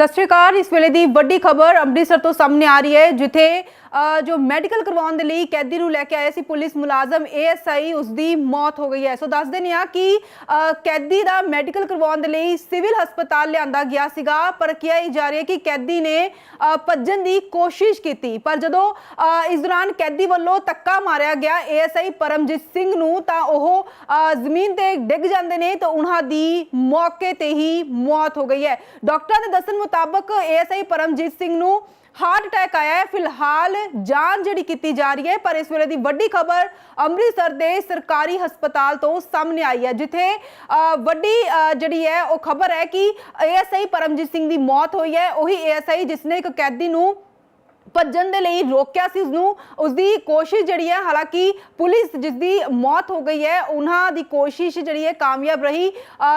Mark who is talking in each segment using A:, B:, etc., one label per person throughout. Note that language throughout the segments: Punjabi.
A: ਸਤਿ ਸ਼੍ਰੀ ਅਕਾਲ। ਇਸ ਵੇਲੇ ਦੀ ਵੱਡੀ ਖਬਰ ਅੰਮ੍ਰਿਤਸਰ ਤੋਂ ਸਾਹਮਣੇ ਆ ਰਹੀ ਹੈ, ਜਿੱਥੇ ਜੋ ਮੈਡੀਕਲ ਕਰਵਾਉਣ ਦੇ ਲਈ ਕੈਦੀ ਨੂੰ ਲੈ ਕੇ ਆਏ ਸੀ ਪੁਲਿਸ ਮੁਲਾਜ਼ਮ ਏਐਸਆਈ ਉਸ ਦੀ ਮੌਤ ਹੋ ਗਈ ਹੈ। ਸੋ ਦੱਸ ਦਿੰਦੇ ਆ ਕਿ ਕੈਦੀ ਦਾ ਮੈਡੀਕਲ ਕਰਵਾਉਣ ਦੇ ਲਈ ਸਿਵਲ ਹਸਪਤਾਲ ਲਿਆਂਦਾ ਗਿਆ ਸੀਗਾ, ਪਰ ਕਿਹਾ ਜਾ ਰਿਹਾ ਕਿ ਕੈਦੀ ਨੇ ਭੱਜਣ ਦੀ ਕੋਸ਼ਿਸ਼ ਕੀਤੀ। ਪਰ ਜਦੋਂ ਇਸ ਦੌਰਾਨ ਕੈਦੀ ਵੱਲੋਂ ਧੱਕਾ ਮਾਰਿਆ ਗਿਆ ਏਐਸਆਈ ਪਰਮਜੀਤ ਸਿੰਘ ਨੂੰ, ਤਾਂ ਉਹ ਜ਼ਮੀਨ ਤੇ ਡਿੱਗ ਜਾਂਦੇ ਨੇ, ਤਾਂ ਉਹਨਾਂ ਦੀ ਮੌਕੇ ਤੇ ਹੀ ਮੌਤ ਹੋ ਗਈ ਹੈ। ਡਾਕਟਰਾਂ ਦੇ ਦੱਸਣ ਮੁਤਾਬਕ ਏਐਸਆਈ ਪਰਮਜੀਤ ਸਿੰਘ ਨੂੰ ਹਾਰਟ ਅਟੈਕ ਆਇਆ ਹੈ। ਫਿਲਹਾਲ ਜਾਂਚ ਜਿਹੜੀ ਕੀਤੀ ਜਾ ਰਹੀ ਹੈ, ਪਰ ਇਸ ਵੇਲੇ ਦੀ ਵੱਡੀ ਖਬਰ ਅੰਮ੍ਰਿਤਸਰ ਦੇ ਸਰਕਾਰੀ ਹਸਪਤਾਲ ਤੋਂ ਸਾਹਮਣੇ ਆਈ ਹੈ, ਜਿੱਥੇ ਵੱਡੀ ਜਿਹੜੀ ਹੈ, ਉਹ ਖਬਰ ਹੈ ਕਿ ਏਐਸਆਈ ਪਰਮਜੀਤ ਸਿੰਘ ਦੀ ਮੌਤ ਹੋਈ ਹੈ। ਉਹੀ ਏਐਸਆਈ ਜਿਸ ਨੇ ਇੱਕ ਕੈਦੀ ਨੂੰ ਭੱਜਣ ਦੇ ਲਈ ਰੋਕਿਆ ਸੀ, ਉਸਨੂੰ, ਉਸਦੀ ਕੋਸ਼ਿਸ਼ ਜਿਹੜੀ ਹੈ, ਹਾਲਾਂਕਿ ਪੁਲਿਸ ਜਿਸ ਦੀ ਮੌਤ ਹੋ ਗਈ ਹੈ, ਉਹਨਾਂ ਦੀ ਕੋਸ਼ਿਸ਼ ਜਿਹੜੀ ਹੈ ਕਾਮਯਾਬ ਰਹੀ।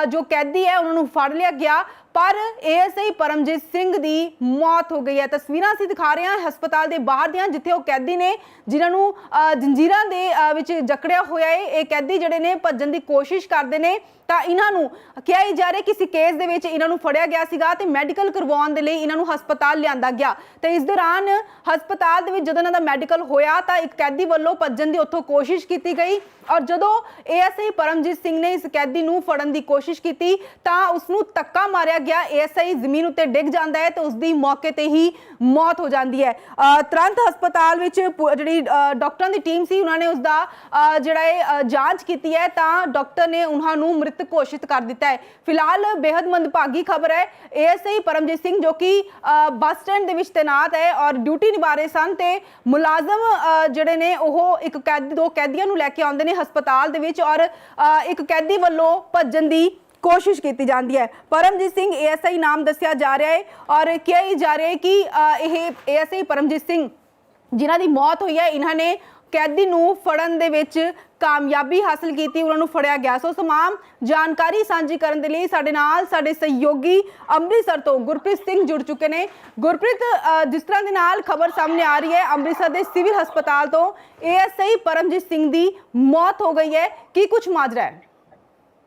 A: ਜੋ ਕੈਦੀ ਹੈ, ਉਹਨਾਂ ਨੂੰ ਫੜ ਲਿਆ ਗਿਆ। ਪਰ ਏਐਸਆਈ ਪਰਮਜੀਤ ਸਿੰਘ ਦੀ ਮੌਤ ਹੋ ਗਈ ਹੈ। ਤਸਵੀਰਾਂ ਅਸੀਂ ਦਿਖਾ ਰਹੇ ਹਾਂ ਹਸਪਤਾਲ ਦੇ ਬਾਹਰ ਦੀਆਂ, ਜਿੱਥੇ ਉਹ ਕੈਦੀ ਨੇ, ਜਿਨ੍ਹਾਂ ਨੂੰ ਜੰਜੀਰਾਂ ਦੇ ਵਿੱਚ ਜਕੜਿਆ ਹੋਇਆ ਹੈ। ਇਹ ਕੈਦੀ ਜਿਹੜੇ ਨੇ, ਭੱਜਣ ਦੀ ਕੋਸ਼ਿਸ਼ ਕਰਦੇ ਨੇ। ਤਾਂ ਇਹਨਾਂ ਨੂੰ ਕਿਹਾ ਹੀ ਜਾ ਰਿਹਾ ਕਿਸੇ ਕੇਸ ਦੇ ਵਿੱਚ ਇਹਨਾਂ ਨੂੰ ਫੜਿਆ ਗਿਆ ਸੀਗਾ ਤੇ ਮੈਡੀਕਲ ਕਰਵਾਉਣ ਦੇ ਲਈ ਇਹਨਾਂ ਨੂੰ ਹਸਪਤਾਲ ਲਿਆਂਦਾ ਗਿਆ। ਤੇ ਇਸ ਦੌਰਾਨ ਹਸਪਤਾਲ ਦੇ ਵਿੱਚ ਜਦੋਂ ਇਹਨਾਂ ਦਾ ਮੈਡੀਕਲ ਹੋਇਆ ਤਾਂ ਇੱਕ ਕੈਦੀ ਵੱਲੋਂ ਭੱਜਣ ਦੀ ਉੱਥੋਂ ਕੋਸ਼ਿਸ਼ ਕੀਤੀ ਗਈ। ਔਰ ਜਦੋਂ ਏਐਸਆਈ ਪਰਮਜੀਤ ਸਿੰਘ ਨੇ ਇਸ ਕੈਦੀ ਨੂੰ ਫੜਨ ਦੀ ਕੋਸ਼ਿਸ਼ ਕੀਤੀ ਤਾਂ ਉਸ ਨੂੰ ਧੱਕਾ ਮਾਰਿਆ ਗਿਆ ਏਐਸਆਈ ਜ਼ਮੀਨ ਉੱਤੇ ਡਿੱਗ ਜਾਂਦਾ ਹੈ ਤੇ ਉਸ ਦੀ ਮੌਕੇ ਤੇ ਹੀ ਮੌਤ ਹੋ ਜਾਂਦੀ ਹੈ। ਤੁਰੰਤ ਹਸਪਤਾਲ ਵਿੱਚ ਜਿਹੜੀ ਡਾਕਟਰਾਂ ਦੀ ਟੀਮ ਸੀ ਉਹਨਾਂ ਨੇ ਉਸ ਦਾ ਜਿਹੜਾ ਹੈ ਜਾਂਚ ਕੀਤੀ ਹੈ ਤਾਂ ਡਾਕਟਰ ਨੇ ਉਹਨਾਂ ਨੂੰ ਮ੍ਰਿਤਕ ਘੋਸ਼ਿਤ ਕਰ ਦਿੱਤਾ ਹੈ। ਫਿਲਹਾਲ ਬੇहद ਮੰਦਭਾਗੀ ਖਬਰ ਹੈ ਏਐਸਆਈ ਪਰਮਜੀਤ ਸਿੰਘ ਜੋ ਕਿ ਬੱਸ ਸਟੈਂਡ ਦੇ ਵਿੱਚ ਤੈਨਾਤ ਹੈ ਔਰ ਡਿਊਟੀ ਨਿਭਾ ਰਹੇ ਸਨ ਤੇ ਮੁਲਾਜ਼ਮ ਜਿਹੜੇ ਨੇ ਉਹ ਇੱਕ ਕੈਦੀ ਦੋ ਕੈਦੀਆਂ ਨੂੰ ਲੈ ਕੇ ਆਉਂਦੇ ਨੇ ਹਸਪਤਾਲ ਦੇ ਵਿੱਚ ਔਰ ਅ, ਇੱਕ ਕੈਦੀ ਵੱਲੋਂ ਭੱਜਣ ਦੀ ਕੋਸ਼ਿਸ਼ ਕੀਤੀ ਜਾਂਦੀ ਹੈ। ਪਰਮਜੀਤ ਸਿੰਘ ਏਐਸਆਈ ਨਾਮ ਦੱਸਿਆ ਜਾ ਰਿਹਾ ਹੈ ਔਰ ਕਿਹਾ ਹੀ ਜਾ ਰਿਹਾ ਹੈ ਕਿ ਇਹ ਏਐਸਆਈ ਪਰਮਜੀਤ ਸਿੰਘ ਜਿਨ੍ਹਾਂ ਦੀ ਮੌਤ ਹੋਈ ਹੈ, ਇਹਨਾਂ ਨੇ ਕੈਦੀ ਨੂੰ ਫੜਨ ਦੇ ਵਿੱਚ ਕਾਮਯਾਬੀ ਹਾਸਲ ਕੀਤੀ, ਉਹਨਾਂ ਨੂੰ ਫੜਿਆ ਗਿਆ। ਸੋ ਤਮਾਮ ਜਾਣਕਾਰੀ ਸਾਂਝੀ ਕਰਨ ਦੇ ਲਈ ਸਾਡੇ ਨਾਲ ਸਾਡੇ ਸਹਿਯੋਗੀ ਅੰਮ੍ਰਿਤਸਰ ਤੋਂ ਗੁਰਪ੍ਰੀਤ ਸਿੰਘ ਜੁੜ ਚੁੱਕੇ ਨੇ। ਗੁਰਪ੍ਰੀਤ ਜਿਸ ਤਰ੍ਹਾਂ ਦੇ ਨਾਲ ਖਬਰ ਸਾਹਮਣੇ ਆ ਰਹੀ ਹੈ, ਅੰਮ੍ਰਿਤਸਰ ਦੇ ਸਿਵਲ ਹਸਪਤਾਲ ਤੋਂ ਏਐਸਆਈ ਪਰਮਜੀਤ ਸਿੰਘ ਦੀ ਮੌਤ ਹੋ ਗਈ ਹੈ। ਕੀ ਕੁਝ ਮਾਜਰਾ ਹੈ?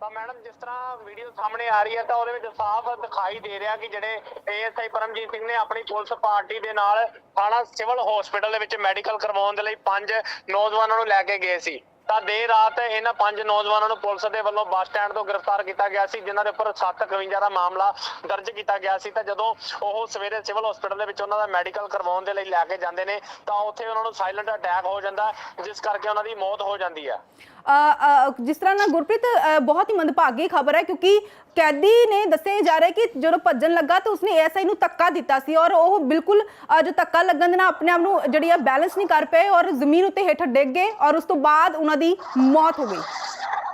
B: ਤਾਂ ਮੈਡਮ ਜਿਸ ਤਰ੍ਹਾਂ ਵੀਡੀਓ ਸਾਹਮਣੇ ਆ ਰਹੀ ਹੈ ਤਾਂ ਉਹਦੇ ਵਿੱਚ ਸਾਫ਼ ਦਿਖਾਈ ਦੇ ਰਿਹਾ ਕਿ ਜਿਹੜੇ ਏਐਸਆਈ ਪਰਮਜੀਤ ਸਿੰਘ ਨੇ ਆਪਣੀ ਪੁਲਿਸ ਪਾਰਟੀ ਦੇ ਨਾਲ ਥਾਣਾ ਸਿਵਲ ਹਸਪੀਟਲ ਦੇ ਵਿੱਚ ਮੈਡੀਕਲ ਕਰਵਾਉਣ ਦੇ ਲਈ ਪੰਜ ਨੌਜਵਾਨਾਂ ਨੂੰ ਲੈ ਕੇ ਗਏ ਸੀ। ਤਾਂ ਦੇਰ ਰਾਤ ਇਹਨਾਂ ਪੰਜ ਨੌਜਵਾਨਾਂ ਨੂੰ ਪੁਲਿਸ ਦੇ ਵੱਲੋਂ ਬੱਸ ਸਟੈਂਡ ਤੋਂ ਗ੍ਰਿਫਤਾਰ ਕੀਤਾ ਗਿਆ ਸੀ, ਜਿਨ੍ਹਾਂ ਦੇ ਉੱਪਰ 751 ਦਾ ਮਾਮਲਾ ਦਰਜ ਕੀਤਾ ਗਿਆ ਸੀ। ਤਾਂ ਜਦੋਂ ਉਹ ਸਵੇਰੇ ਸਿਵਲ ਹਸਪੀਟਲ ਦੇ ਵਿੱਚ ਉਹਨਾਂ ਦਾ ਮੈਡੀਕਲ ਕਰਵਾਉਣ ਦੇ ਲਈ ਲੈ ਕੇ ਜਾਂਦੇ ਨੇ, ਤਾਂ ਉੱਥੇ ਉਹਨਾਂ ਨੂੰ ਸਾਇਲੈਂਟ ਅਟੈਕ ਹੋ ਜਾਂਦਾ, ਜਿਸ ਕਰਕੇ ਉਹਨਾਂ ਦੀ ਮੌਤ ਹੋ ਜਾਂਦੀ ਹੈ।
A: ਜਿਸ ਤਰ੍ਹਾਂ ਨਾਲ ਗੁਰਪ੍ਰੀਤ ਬਹੁਤ ਹੀ ਮੰਦਭਾਗੀ ਖਬਰ ਹੈ, ਕਿਉਂਕਿ ਕੈਦੀ ਨੇ ਦੱਸਿਆ ਜਾ ਰਿਹਾ ਕਿ ਜਦੋਂ ਭੱਜਣ ਲੱਗਾ ਤਾਂ ਉਸਨੇ ਐਸਆਈ ਨੂੰ ਧੱਕਾ ਦਿੱਤਾ ਸੀ ਔਰ ਉਹ ਬਿਲਕੁਲ ਜੋ ਧੱਕਾ ਲੱਗਣ ਦੇ ਨਾਲ ਆਪਣੇ ਆਪ ਨੂੰ ਜਿਹੜੀ ਆ ਬੈਲੈਂਸ ਨਹੀਂ ਕਰ ਪਏ ਔਰ ਜ਼ਮੀਨ ਉੱਤੇ ਹੇਠ ਡਿੱਗ ਗਏ ਔਰ ਉਸ ਤੋਂ ਬਾਅਦ ਉਹਨਾਂ ਦੀ ਮੌਤ ਹੋ ਗਈ।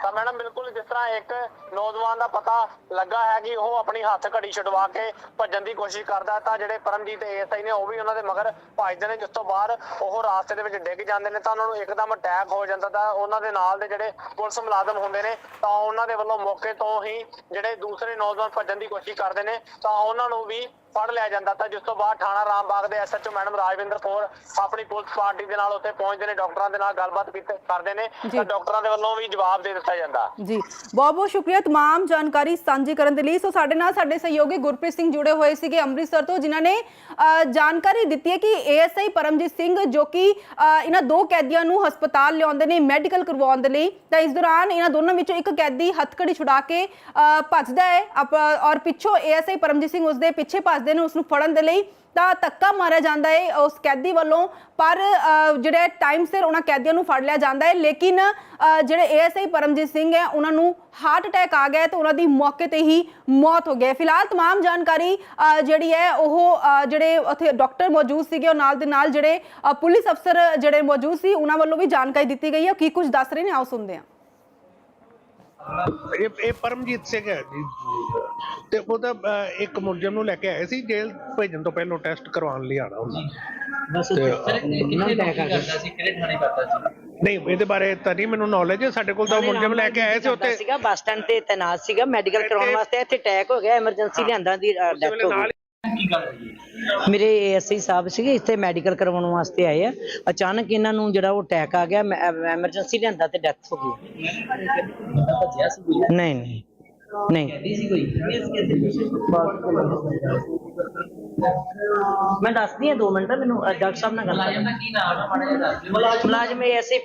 B: ਤਾਂ ਮੈਡਮ ਬਿਲਕੁਲ ਜਿਸ ਤਰ੍ਹਾਂ ਇੱਕ ਨੌਜਵਾਨ ਦਾ ਪਤਾ ਲੱਗਾ ਹੈ ਕਿ ਉਹ ਆਪਣੀ ਹੱਥ ਘੜੀ ਛਡਵਾ ਕੇ ਭੱਜਣ ਦੀ ਕੋਸ਼ਿਸ਼ ਕਰਦਾ ਹੈ, ਤਾਂ ਜਿਹੜੇ ਪਰਮਜੀਤ ਏਐਸਆਈ ਨੇ ਉਹ ਵੀ ਉਹਨਾਂ ਦੇ ਮਗਰ ਭੱਜਦੇ ਨੇ, ਜਿਸ ਤੋਂ ਬਾਅਦ ਉਹ ਰਾਸਤੇ ਦੇ ਵਿੱਚ ਡਿੱਗ ਜਾਂਦੇ ਨੇ, ਤਾਂ ਉਹਨਾਂ ਨੂੰ ਇੱਕਦਮ ਅਟੈਕ ਹੋ ਜਾਂਦਾ ਤਾਂ ਉਹਨਾਂ ਦੇ ਨਾਲ ਦੇ ਜਿਹੜੇ ਪੁਲਿਸ ਮੁਲਾਜ਼ਮ ਹੁੰਦੇ ਨੇ, ਤਾਂ ਉਹਨਾਂ ਦੇ ਵੱਲੋਂ ਮੌਕੇ ਤੋਂ ਹੀ ਜਿਹੜੇ ਦੂਸਰੇ ਨੌਜਵਾਨ ਭੱਜਣ ਦੀ ਕੋਸ਼ਿਸ਼ ਕਰਦੇ ਨੇ, ਤਾਂ ਉਹਨਾਂ ਨੂੰ ਵੀ ਫੜ ਲਿਆ ਜਾਂਦਾ ਤਾਂ ਜਿਸ ਤੋਂ ਬਾਅਦ ਥਾਣਾ ਰਾਮਬਾਗ ਦੇ ਐਸਐਚਓ ਮੈਡਮ ਰਾਜਵਿੰਦਰ ਕੌਰ ਆਪਣੀ ਪੁਲਿਸ ਪਾਰਟੀ ਦੇ ਨਾਲ ਉੱਥੇ ਪਹੁੰਚਦੇ ਨੇ ਡਾਕਟਰਾਂ ਦੇ ਨਾਲ ਗੱਲਬਾਤ ਕੀਤੇ ਕਰਦੇ ਨੇ
A: ਜੀ।
B: ਤਾਂ ਡਾਕਟਰਾਂ ਦੇ ਵੱਲੋਂ ਵੀ ਜਵਾਬ ਦੇ ਦਿੱਤਾ ਜਾਂਦਾ
A: ਜੀ ਬਹੁਤ ਬਹੁਤ ਸ਼ੁਕਰੀਆ तमाम ਜਾਣਕਾਰੀ ਸਾਂਝੀ ਕਰਨ ਦੇ ਲਈ ਸੋ ਸਾਡੇ ਨਾਲ ਸਾਡੇ ਸਹਿਯੋਗੀ ਗੁਰਪ੍ਰੀਤ ਸਿੰਘ ਜੁੜੇ ਹੋਏ ਸੀਗੇ ਅੰਮ੍ਰਿਤਸਰ ਤੋਂ ਜਿਨ੍ਹਾਂ ਨੇ ਅ, ਜਾਣਕਾਰੀ ਦਿੱਤੀ ਹੈ ਕਿ ਏਐਸਆਈ ਪਰਮਜੀਤ ਸਿੰਘ ਜੋ ਕਿ ਅ, ਇਹਨਾਂ ਦੋ ਕੈਦੀਆਂ ਨੂੰ ਹਸਪਤਾਲ ਲਿਆਉਂਦੇ ਨੇ ਮੈਡੀਕਲ ਕਰਵਾਉਣ ਦੇ ਲਈ ਤਾਂ ਇਸ ਦੌਰਾਨ ਇਹਨਾਂ ਦੋਨਾਂ ਵਿੱਚੋਂ ਇੱਕ ਕੈਦੀ ਹੱਥਕੜੀ ਛੁਡਾ ਕੇ ਅ, ਭੱਜਦਾ ਹੈ ਅਪ- ਔਰ ਪਿੱਛੋਂ ਏਐਸਆਈ ਪਰਮਜੀਤ ਸਿੰਘ ਉਸਦੇ ਪਿੱਛੇ ਭੱਜਦੇ ਨੇ ਉਸ ਨੂੰ ਫੜਨ ਦੇ ਲਈ ਤਾਂ ਧੱਕਾ ਮਾਰਿਆ ਜਾਂਦਾ ਹੈ ਉਸ ਕੈਦੀ ਵੱਲੋਂ ਪਰ ਅ, ਜਿਹੜੇ ਟਾਈਮ ਸਿਰ ਉਹਨਾਂ ਕੈਦੀਆਂ ਨੂੰ ਫੜ ਲਿਆ ਜਾਂਦਾ ਹੈ ਲੇਕਿਨ ਅ, ਜਿਹੜੇ ਏਐਸਆਈ ਪਰਮਜੀਤ ਸਿੰਘ ਹੈ ਉਹਨਾਂ ਨੂੰ ਹਾਰਟ ਅਟੈਕ ਆ ਗਿਆ ਹੈ ਤੇ ਉਹਨਾਂ ਦੀ ਮੌਕੇ ਤੇ ਹੀ ਮੌਤ ਹੋ ਗਈ ਹੈ। ਫਿਲਹਾਲ तमाम ਜਾਣਕਾਰੀ ਅ, ਜਿਹੜੀ ਹੈ ਉਹ ਅ, ਜਿਹੜੇ ਉੱਥੇ ਡਾਕਟਰ ਮੌਜੂਦ ਸੀਗੇ ਉਹ ਨਾਲ ਦੇ ਨਾਲ ਜਿਹੜੇ ਅ, ਪੁਲਿਸ ਅਫਸਰ ਜਿਹੜੇ ਮੌਜੂਦ ਸੀ ਉਹਨਾਂ ਵੱਲੋਂ ਵੀ ਜਾਣਕਾਰੀ ਦਿੱਤੀ ਗਈ ਹੈ ਕੀ ਕੁਝ ਦੱਸ ਰਹੇ ਨੇ ਆਓ ਸੁਣਦੇ ਹਾਂ
C: ਇਹ ਇਹ ਪਰਮਜੀਤ ਸਿੰਘ ਹੈ ਜੀ ਤੇ ਉਹਦਾ ਇੱਕ ਮੁਲਜ਼ਮ ਨੂੰ ਲੈ ਕੇ ਆਏ ਸੀ ਜੇਲ੍ਹ ਭੇਜਣ ਤੋਂ ਪਹਿਲਾਂ ਟੈਸਟ ਕਰਵਾਉਣ ਲਈ ਆਣਾ ਹੁੰਦਾ
D: ਬਸ
C: ਤੇ
D: ਸਰ ਕਿੰਨੇ ਟੈਕ ਕਰਦਾ ਸੀ ਕਿਹੜੇ ਥਾਣੇ ਕਰਦਾ ਸੀ?
C: ਨਹੀਂ ਇਹਦੇ ਬਾਰੇ ਤਾਂ ਨਹੀਂ ਮੈਨੂੰ ਨੌਲੇਜ ਹੈ ਸਾਡੇ ਕੋਲ ਤਾਂ ਉਹ ਮੁਲਜ਼ਮ ਲੈ ਕੇ ਆਏ ਸੀ ਉੱਥੇ।
E: ਸੀਗਾ ਬੱਸ ਸਟੈਂਡ ਤੇ ਤੈਨਾਤ ਸੀਗਾ ਮੈਡੀਕਲ ਕਰਾਉਣ ਵਾਸਤੇ ਇੱਥੇ ਅਟੈਕ ਹੋ ਗਿਆ ਐਮਰਜੈਂਸੀ ਲਿਆਂਦਾ ਦੀ ਡੈਥ ਹੋ ਗਈ? ਮੇਰੇ ਏਐਸਆਈ ਸਾਹਿਬ ਸੀਗੇ ਇੱਥੇ ਮੈਡੀਕਲ ਕਰਵਾਉਣ ਵਾਸਤੇ ਆਏ ਆ। ਅਚਾਨਕ ਇਹਨਾਂ ਨੂੰ ਜਿਹੜਾ ਉਹ ਅਟੈਕ ਆ ਗਿਆ ਐਮਰਜੈਂਸੀ ਲਿਆਂਦਾ ਤੇ ਡੈਥ ਹੋ ਗਈ। ਨਹੀਂ ਨਹੀਂ। ਨਹੀਂ।
D: ਕੈਦੀ ਸੀ ਕੋਈ
E: ਮੈਂ ਦੱਸਦੀ ਹਾਂ 2 ਮਿੰਟ ਮੈਨੂੰ ਅ, ਡਾਕਟਰ ਸਾਹਿਬ ਨਾਲ ਗੱਲ
D: ਮੁਲਾਜ਼ਮ
E: ਕਰਾਂ
D: ਦਾ ਕੀ ਨਾਮ ਹੈ ਮਾੜਾ ਜਿਹਾ ਦੱਸ ਦਿਓ।
E: ਮੁਲਾਜ਼ਮ ਐਸੇ